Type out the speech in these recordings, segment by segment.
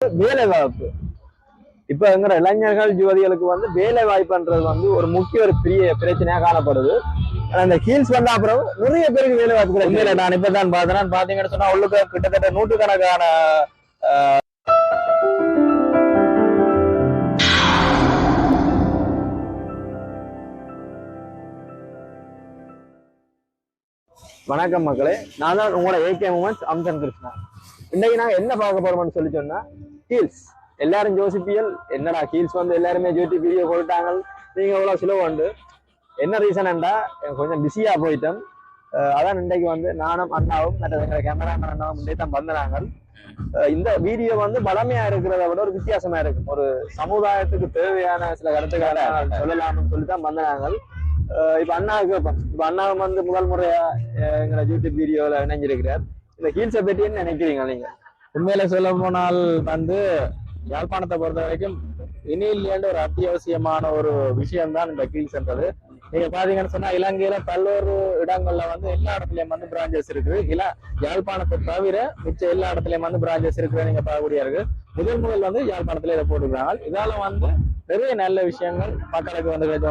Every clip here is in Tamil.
வேலை வாய்ப்பு இப்ப எங்கிற இளைஞர்கள் யுவதிகளுக்கு வந்து வேலை வாய்ப்புன்றது வந்து ஒரு முக்கிய ஒரு பெரிய பிரச்சனையா காணப்படுது. இந்த ஹீல்ஸ் வந்த அப்புறம் நிறைய பேருக்கு வேலை வாய்ப்பு கிடைக்கல நான் இப்பதான் பார்த்தேன். பாத்தீங்கன்னு சொன்னா உள்ளுக்கு கிட்டத்தட்ட நூற்றுக்கணக்கான வணக்கம் மக்களே. நான் தான் உங்களோட ஏகே மூமெண்ட்ஸ் அம்சன் கிருஷ்ணா. இன்னைக்கு நாங்க என்ன பார்க்க போறோம்னு சொல்லி சொன்னா ஹீல்ஸ் எல்லாரும் யோசிப்பியல் என்னடா ஹீல்ஸ் வந்து எல்லாருமே ஜோட்டி வீடியோ போட்டாங்க நீங்க எவ்வளவு சிலவு உண்டு. என்ன ரீசன்டா கொஞ்சம் பிஸியா போயிட்டோம் அதான் இன்றைக்கு வந்து நானும் அண்ணாவும் மற்ற எங்க கேமராமேன் அண்ணாவும் இன்றைக்கு தான் வந்தாங்க இந்த வீடியோ வந்து பலமையா இருக்கிறத விட ஒரு வித்தியாசமா இருக்கும் ஒரு சமுதாயத்துக்கு தேவையான சில கருத்துக்களை சொல்லலாம்னு சொல்லி தான் வந்தனாங்க இப்ப அண்ணாவுக்கு இப்ப அண்ணாவும் வந்து முதல் முறையா எங்களை யூடியூப் வீடியோல இணைஞ்சிருக்கிறார். இந்த ஹீல்ஸை பற்றி என்ன நினைக்கிறீங்க நீங்க? உண்மையில சொல்ல போனால் வந்து யாழ்ப்பாணத்தை பொறுத்த வரைக்கும் இனியிலேண்டு ஒரு அத்தியாவசியமான ஒரு விஷயம் தான் இந்த கீழ்ஸ்ன்றது நீங்க பாத்தீங்கன்னு சொன்னா இலங்கையில பல்வேறு இடங்கள்ல வந்து எல்லா இடத்துலயும் வந்து பிரான்ச்சஸ் இருக்கு இல்ல யாழ்ப்பாணத்தை தவிர மிச்ச எல்லா இடத்துலயும் வந்து பிரான்ச்சஸ் இருக்கு நீங்க பார்க்கக்கூடிய இருக்கு. முதல் முதல் வந்து யாழ்ப்பாணத்துல இதை போட்டுக்கிறாங்க. இதால வந்து நிறைய நல்ல விஷயங்கள் மக்களுக்கு வந்து கிடைச்சு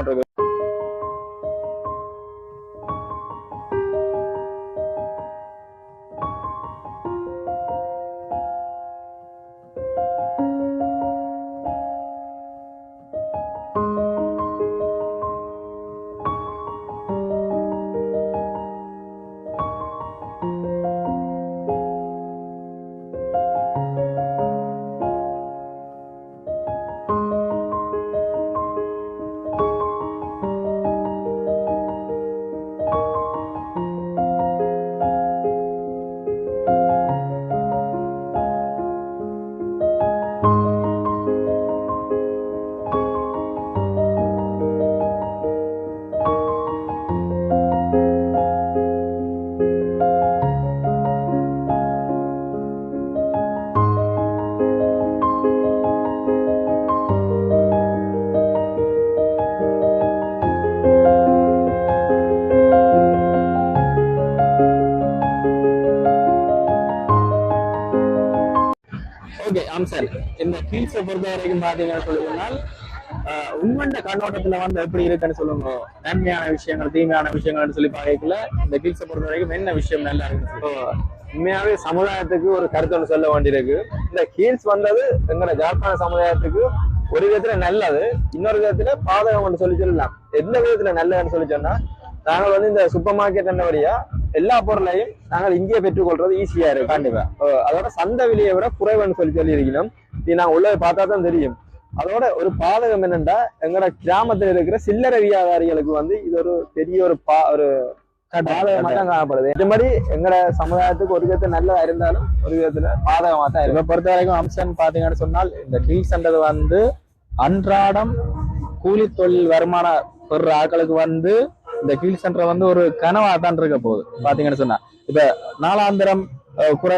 கீழ்ஸை பொறுத்த வரைக்கும் பாத்தீங்கன்னு சொல்லினால் உண்மண்ட கண்ணோட்டத்துல வந்து எப்படி இருக்குன்னு சொல்லுங்க. நன்மையான விஷயங்கள் தீமையான விஷயங்கள்னு சொல்லி பார்க்கல இந்த கீழ்ஸை பொறுத்த வரைக்கும் என்ன விஷயம் நல்லா இருக்குன்னு இப்போ உண்மையாவே சமுதாயத்துக்கு ஒரு கருத்து ஒன்று சொல்ல வேண்டியிருக்கு. இந்த ஹீல்ஸ் வந்தது எங்களோட ஜாழ்ப்பாண சமுதாயத்துக்கு ஒரு விதத்துல நல்லது இன்னொரு விதத்துல பாதகம் ஒன்று சொல்லி சொல்லலாம். எந்த விதத்துல நல்லதுன்னு சொல்லி சொன்னா நாங்கள் வந்து இந்த சூப்பர் மார்க்கெட் என்ன வழியா எல்லா பொருளையும் நாங்கள் இங்கேயே பெற்றுக்கொள்றது ஈஸியா இருக்கு. கண்டிப்பா. அதோட சந்தை விலையை விட குறைவுன்னு சொல்லி சொல்லி இருக்கணும் இது நாங்க உள்ளதை பார்த்தா தான் தெரியும். அதோட ஒரு பாதகம் என்னன்னா எங்களோட கிராமத்துல இருக்கிற சில்லறை வியாபாரிகளுக்கு வந்து இது ஒரு பெரிய ஒரு பா ஒரு பாதகமா தான் காணப்படுது. இந்த மாதிரி எங்களோட சமுதாயத்துக்கு ஒரு விதத்துல நல்லதா இருந்தாலும் ஒரு விதத்துல பாதகமா தான் இருக்கு. இதை பொறுத்த வரைக்கும் அம்சன் பாத்தீங்கன்னு சொன்னால் இந்த கீழ்ஸ்ன்றது வந்து அன்றாடம் கூலி தொழில் வருமான பெற ஆட்களுக்கு வந்து இந்த கீழ் சென்டர் வந்து ஒரு கனவா தான் இருக்க போகுது. பாத்தீங்கன்னு சொன்னா. இப்ப நாலாந்திரம் குறை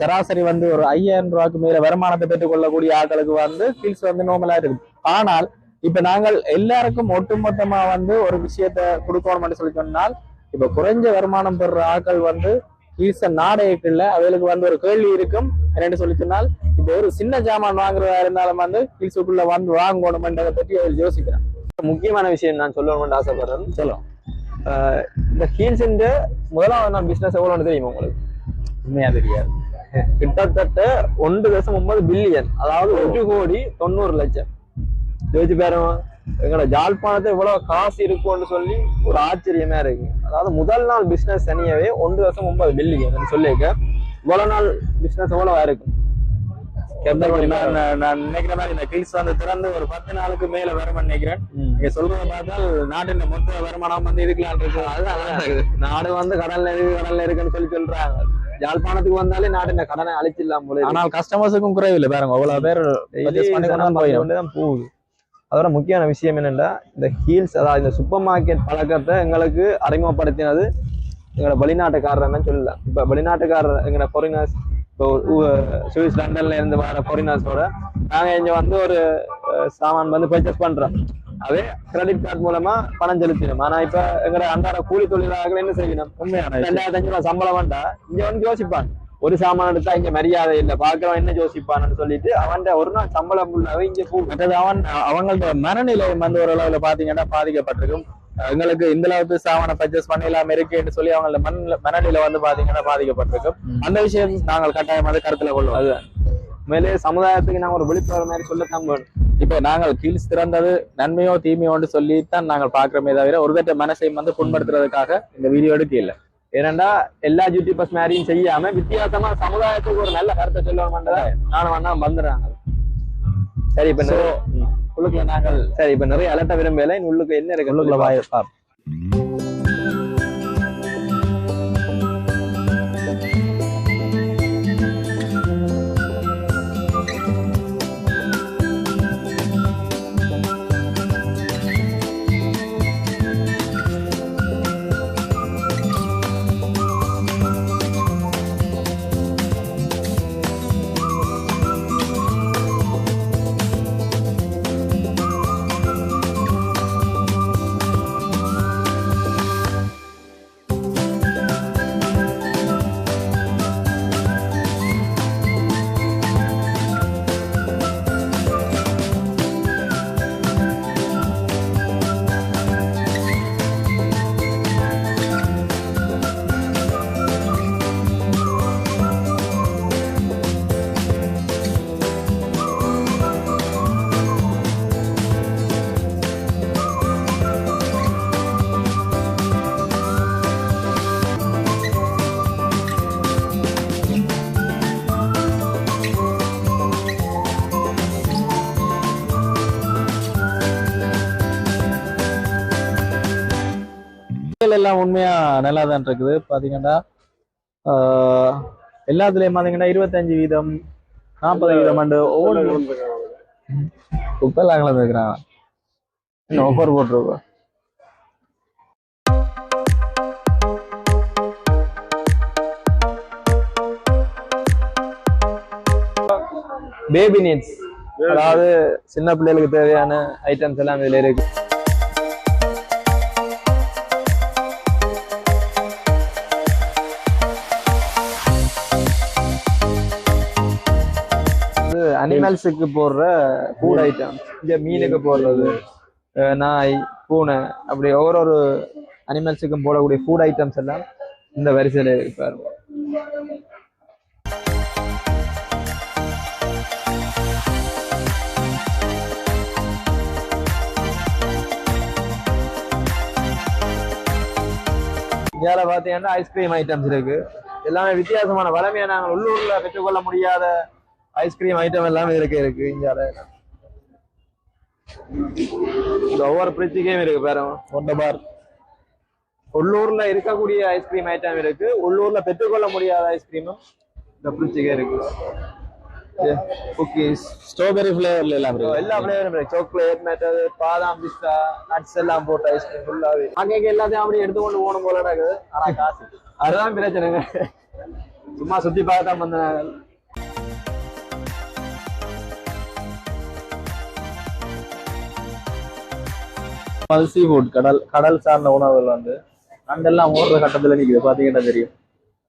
சராசரி வந்து ஒரு ஐயாயிரம் ரூபாய்க்கு மேல வருமானத்தை பெற்றுக் கொள்ளக்கூடிய ஆட்களுக்கு வந்து கீழ்ஸ் வந்து நார்மலா இருக்கு ஆனால் இப்ப நாங்கள் எல்லாருக்கும் ஒட்டுமொத்தமா வந்து ஒரு விஷயத்த கொடுக்கணும்னு சொல்லி சொன்னால் இப்ப குறைஞ்ச வருமானம் பெறுற ஆட்கள் வந்து கீழ்ஸ நாடகங்கள்ல அவங்களுக்கு வந்து ஒரு கேள்வி இருக்கும். என்னன்னு சொல்லி சொன்னால் இப்ப ஒரு சின்ன ஜாமான் வாங்குறதா இருந்தாலும் வந்து கீழ்ஸுக்குள்ள வந்து வாங்கணும்ன்றதை பற்றி அவர் யோசிக்கிறேன் முக்கியமான விஷயம் நான் சொல்லணும்னு ஆசைப்படுறேன். சொல்லும் இந்த ஹீல்ஸ் முதலாவது நான் பிசினஸ் எவ்வளோன்னு தெரியுமா உங்களுக்கு? உண்மையா தெரியாது. கிட்டத்தட்ட ஒன்று தசம் ஒன்பது பில்லியன் அதாவது ஒரு கோடி தொண்ணூறு லட்சம். யோசிச்சு பாருங்க எங்களோட ஜாழ்ப்பாணத்தை இவ்வளவு காசு இருக்கும்னு சொல்லி ஒரு ஆச்சரியமா இருக்கு. அதாவது முதல் நாள் பிசினஸ் தனியாவே ஒன்று தசம் ஒன்பது பில்லியன் சொல்லியிருக்க. இவ்வளவு நாள் பிசினஸ் எவ்வளவு இருக்கும் நான் நான் நான் நினைக்கிற மாதிரி இந்த கில்ஸ் வந்து திறந்து ஒரு பத்து நாளுக்கு மேல வரும்னு நினைக்கிறேன். நீங்க சொல்றத பார்த்தால் நாட்டின் மொத்த வருமானம் வந்து இதுக்கெல்லாம் இருக்கு. அதுதான். நாடு வந்து கடல்ல இருக்கு கடல்ல இருக்குன்னு சொல்லி சொல்றாங்க. யாழ்ப்பாணத்துக்கு வந்தாலே நாட்டின் கடனை அழிச்சிடலாம் போல. ஆனால் கஸ்டமர்ஸுக்கும் குறைவில்லை பாருங்க. அவ்வளவு பேர் தான் போகுது. அதோட முக்கியமான விஷயம் என்னன்னா இந்த ஹீல்ஸ் அதாவது இந்த சூப்பர் மார்க்கெட் பழக்கத்தை எங்களுக்கு அறிமுகப்படுத்தினது எங்களோட வெளிநாட்டுக்காரர்னு சொல்லலாம் இப்ப வெளிநாட்டுக்காரர் எங்களோட ஃபாரினர்ஸ் இப்போ சுவிஸ் லண்டன்ல இருந்து வர ஃபாரினர்ஸோட நாங்க இங்க வந்து ஒரு சாமான் வந்து பர்ச்சேஸ் பண்றோம். அதே கிரெடிட் கார்டு மூலமா பணம் செலுத்தினோம். ஆனா இப்ப எங்களோட அன்றாட கூலி தொழிலாளர்கள் என்ன செய்யணும்? உண்மையான. ரெண்டாயிரத்தி ரூபாய் சம்பளம் வேண்டா இங்க வந்து யோசிப்பாங்க. ஒரு சாமான் எடுத்தா இங்க மரியாதை இல்ல பாக்குறவன் என்ன யோசிப்பான்னு சொல்லிட்டு அவன் ஒரு நாள் சம்பளம் ஃபுல்லாவே இங்க மற்றது அவன் அவங்களோட மனநிலை வந்து ஒரு அளவுல பாத்தீங்கன்னா பாதிக்கப்பட்டிருக்கும். எங்களுக்கு இந்த அளவுக்கு சாமான பர்ச்சேஸ் பண்ணலாம் இருக்குன்னு சொல்லி அவங்களோட மன மனநிலை வந்து பாத்தீங்கன்னா பாதிக்கப்பட்டிருக்கும். அந்த விஷயம் நாங்கள் கட்டாயம் கருத்துல கொள்வோம். அதுதான். மேலே சமுதாயத்துக்கு நாங்க ஒரு விழிப்புணர்வு மாதிரி சொல்லத்தான் வேணும். இப்ப நாங்கள் கீழ்ஸ் திறந்தது நன்மையோ தீமையோன்னு சொல்லித்தான் நாங்கள் பாக்குறோமே தவிர ஒரு கட்ட மனசையும் வந்து புண்படுத்துறதுக்காக இந்த வீடியோ எடுக்க இல்ல ஏனண்டா எல்லா யூடியூபர்ஸ் மாதிரியும் செய்யாம வித்தியாசமா சமுதாயத்துக்கு ஒரு நல்ல கருத்தை சொல்லணும்ன்றத நானும் வேணா வந்துடுறாங்க. சரி இப்ப. உள்ளுக்குள்ள நாங்கள் சரி இப்ப நிறைய அலட்ட விரும்பல உள்ளுக்கு என்ன இருக்கு? உள்ளுக்குள்ள வாய் எல்லாம் உண்மையா நல்லா தான் இருக்குது. பாத்தீங்கன்னா ஆஹ், எல்லாத்துலயும் பாத்தீங்கன்னா இருபத்தஞ்சு வீதம் நாற்பது வீதம் அண்டு ஒவ்வொரு குப்பைலாங்கள இருக்கிறாங்க. இன்னும் ஆஃபர் போட்டிருக்கோம். பேபி நீட்ஸ் அதாவது சின்ன பிள்ளைகளுக்கு தேவையான ஐட்டம்ஸ் எல்லாம் இதுல இருக்கு. அனிமல்ஸுக்கு போடுற ஃபுட் ஐட்டம் இங்க மீனுக்கு போடுறது நாய் பூனை அப்படி ஒவ்வொரு அனிமல்ஸுக்கும் போடக்கூடிய ஃபுட் ஐட்டம்ஸ் எல்லாம் இந்த வரிசையில இருக்கு பாருங்க இந்தியால பாத்தீங்கன்னா ஐஸ்கிரீம் ஐட்டம்ஸ் இருக்கு. எல்லாமே வித்தியாசமான வளமையா நாங்கள் உள்ளூர்ல பெற்றுக்கொள்ள முடியாத ஐஸ்கிரீம் ஐட்டம் எல்லாமே இருக்கு இருக்கு இந்தியால இந்த ஒவ்வொரு பிரிட்ஜுக்கேயும் இருக்கு பாருங்க ஒன்றை பார் உள்ளூர்ல இருக்கக்கூடிய ஐஸ்கிரீம் ஐட்டம் இருக்கு. உள்ளூர்ல பெற்றுக்கொள்ள முடியாத ஐஸ்கிரீமும் இந்த பிரிட்ஜுக்கே இருக்கு. குக்கீஸ் ஸ்ட்ராபெரி ஃபிளேவர்ல எல்லாம் இருக்கு. எல்லா ஃபிளேவரும் இருக்கு. சாக்லேட் மெட்டது பாதாம் பிஸ்தா நட்ஸ் எல்லாம் போட்ட ஐஸ்கிரீம் ஃபுல்லாவே அங்கே எல்லாத்தையும் அப்படியே எடுத்துக்கொண்டு போகணும் போல இருக்குது ஆனா காசு. அதுதான் பிரச்சனைங்க. சும்மா சுத்தி பார்த்தா வந்தாங்க அது சீ ஃபுட் கடல் கடல் சார்ந்த உணவுகள் வந்து அங்கெல்லாம் ஓடுற கட்டத்துல நிக்குது. பாத்தீங்கன்னா தெரியும்.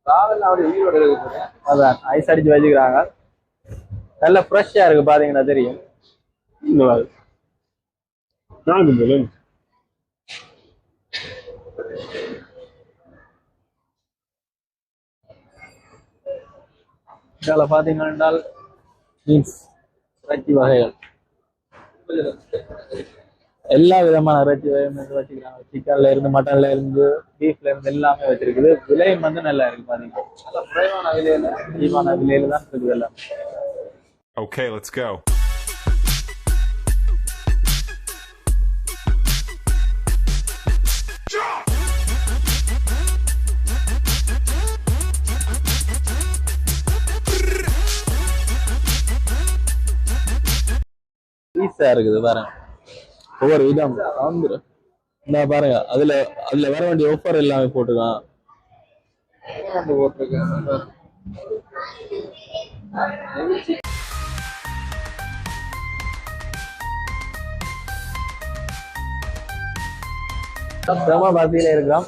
டிராவல் அப்படி உயிரோட இருக்கு அதான் ஐஸ் அடிச்சு வச்சுக்கிறாங்க. நல்ல ஃப்ரெஷ்ஷா இருக்கு பாத்தீங்கன்னா தெரியும். இதில் பார்த்தீங்கன்னா மீன்ஸ் இறைச்சி வகைகள். எல்லா விதமான இறைச்சி வகைகள் வச்சுக்கிறாங்க சிக்கன்ல இருந்து மட்டன்ல இருந்து பீஃப்ல இருந்து எல்லாமே வச்சிருக்குது. விலையும் வந்து நல்லா இருக்கு பாத்தீங்கன்னா குறைவான விலையில சீமான விலையில தான் இருக்குது எல்லாம். Okay, let's go. பீஸா இருக்குது பாருங்க. ஒவ்வொரு விதம் வந்துரும் இந்த பாருங்க அதுல அதுல வர வேண்டிய ஆஃபர் எல்லாமே போட்டுருக்கான் செம பசியில இருக்கான்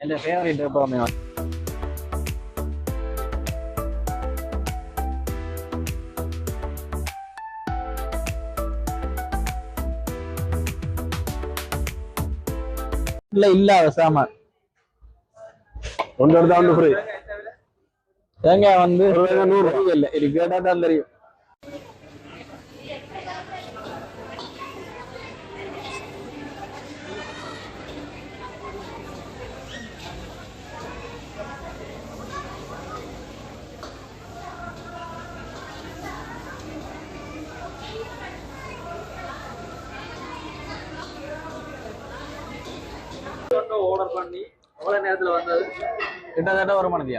என் ஃபேவரட் எப்பவுமே இல்ல இல்லாத சாமான் எடுத்தா ஒன்று ஃப்ரீ தேங்காய் வந்து நூறு. இல்ல இது கேட்டா தான் தெரியும். ஆர்டர் பண்ணி எவ்வளவு நேரத்துல வந்தது? கிட்டத்தட்ட ஒரு மணி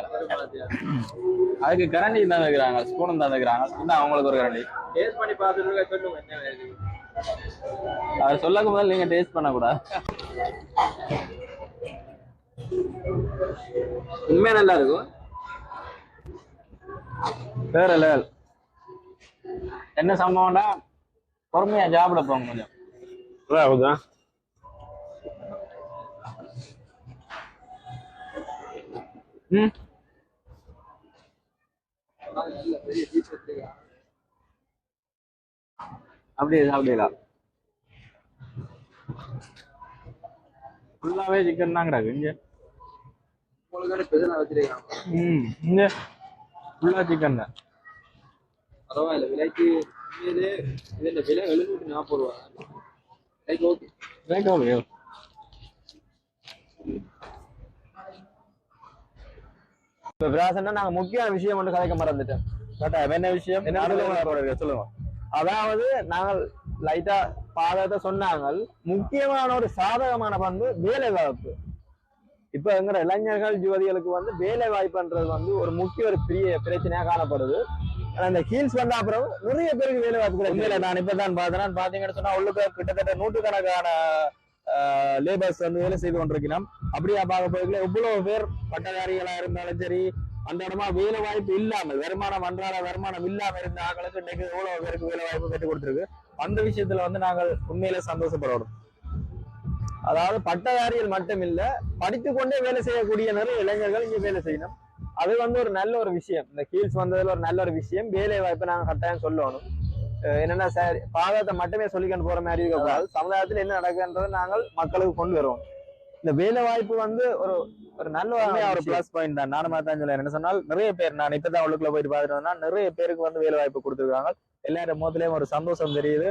அதுக்கு கரண்டி தான் வைக்கிறாங்க ஸ்பூனும் தான் வைக்கிறாங்க இன்னும் அவங்களுக்கு ஒரு கரண்டி டேஸ்ட் பண்ணி பார்த்துட்டு சொல்லுங்க என்ன அவர் சொல்லக்கு முதல்ல நீங்க டேஸ்ட் பண்ணக்கூடாது. உண்மையா நல்லா இருக்கும்? வேற லெவல் என்ன சம்பவம்னா பொறுமையா சாப்பிட போங்க கொஞ்சம். அப்படியே சாப்பிடலாம் ஃபுல்லாவே சிக்கன் தான் கிடக்கு இங்க. ம் இங்க. ஃபுல்லா சிக்கன் தான். பரவாயில்ல விலைக்கு இது இதுல விலை எழுநூற்றி நாற்பது ரூபா. விலைக்கு ஓகே ரைட் ஓகே இப்போ விராசன்னா நாங்க முக்கியமான விஷயம் ஒன்று கதைக்க மறந்துட்டோம் கரெக்டா? என்ன விஷயம்? என்ன சொல்லுங்க. அதாவது நாங்கள் லைட்டா பாதத்தை சொன்னாங்க முக்கியமான ஒரு சாதகமான பண்பு வேலை வாய்ப்பு இப்ப எங்கிற இளைஞர்கள் யுவதிகளுக்கு வந்து வேலை வாய்ப்புன்றது வந்து ஒரு முக்கிய ஒரு பெரிய பிரச்சனையா காணப்படுது. ஆனா இந்த ஹீல்ஸ் வந்த அப்புறம் நிறைய பேருக்கு வேலை வாய்ப்பு கிடைக்கல நான் இப்பதான் பார்த்தேன். பாத்தீங்கன்னு சொன்னா உள்ளுக்கு கிட்டத்தட்ட நூற்றுக்கணக்கான லேபர்ஸ் வந்து வேலை செய்து கொண்டிருக்கிறோம் அப்படியா பார்க்க போய்க்கல எவ்வளவு பேர் பட்டதாரிகளா இருந்தாலும் சரி அந்த இடமா வேலை வாய்ப்பு இல்லாமல் வருமானம் அன்றாட வருமானம் இல்லாம இருந்த ஆக்களுக்கு இன்னைக்கு எவ்வளவு பேருக்கு வேலை வாய்ப்பு பெற்றுக் கொடுத்திருக்கு. அந்த விஷயத்துல வந்து நாங்கள் உண்மையில சந்தோஷப்படுறோம். அதாவது பட்டதாரிகள் மட்டும் இல்ல படித்து கொண்டே வேலை செய்யக்கூடிய நிறைய இளைஞர்கள் இங்க வேலை செய்யணும். அது வந்து ஒரு நல்ல ஒரு விஷயம். இந்த ஹீல்ஸ் வந்ததுல ஒரு நல்ல ஒரு விஷயம். வேலை வாய்ப்பை நாங்க கட்டாயம் சொல்லணும். என்னன்னா சார் பாதத்தை மட்டுமே சொல்லிக்கொண்டு போற மாதிரி இருக்கக்கூடாது சமுதாயத்தில் என்ன நடக்குன்றதை நாங்கள் மக்களுக்கு கொண்டு வருவோம். இந்த வேலை வாய்ப்பு வந்து ஒரு ஒரு நல்ல ஒரு. பிளஸ் பாயிண்ட் தான். நானும் தான் சொல்ல என்ன சொன்னால் நிறைய பேர் நான் இப்பதான் உள்ளுக்குள்ள போயிட்டு பார்த்துட்டு வந்தா நிறைய பேருக்கு வந்து வேலை வாய்ப்பு கொடுத்துருக்காங்க. எல்லாரும் முகத்திலயும் ஒரு சந்தோஷம் தெரியுது.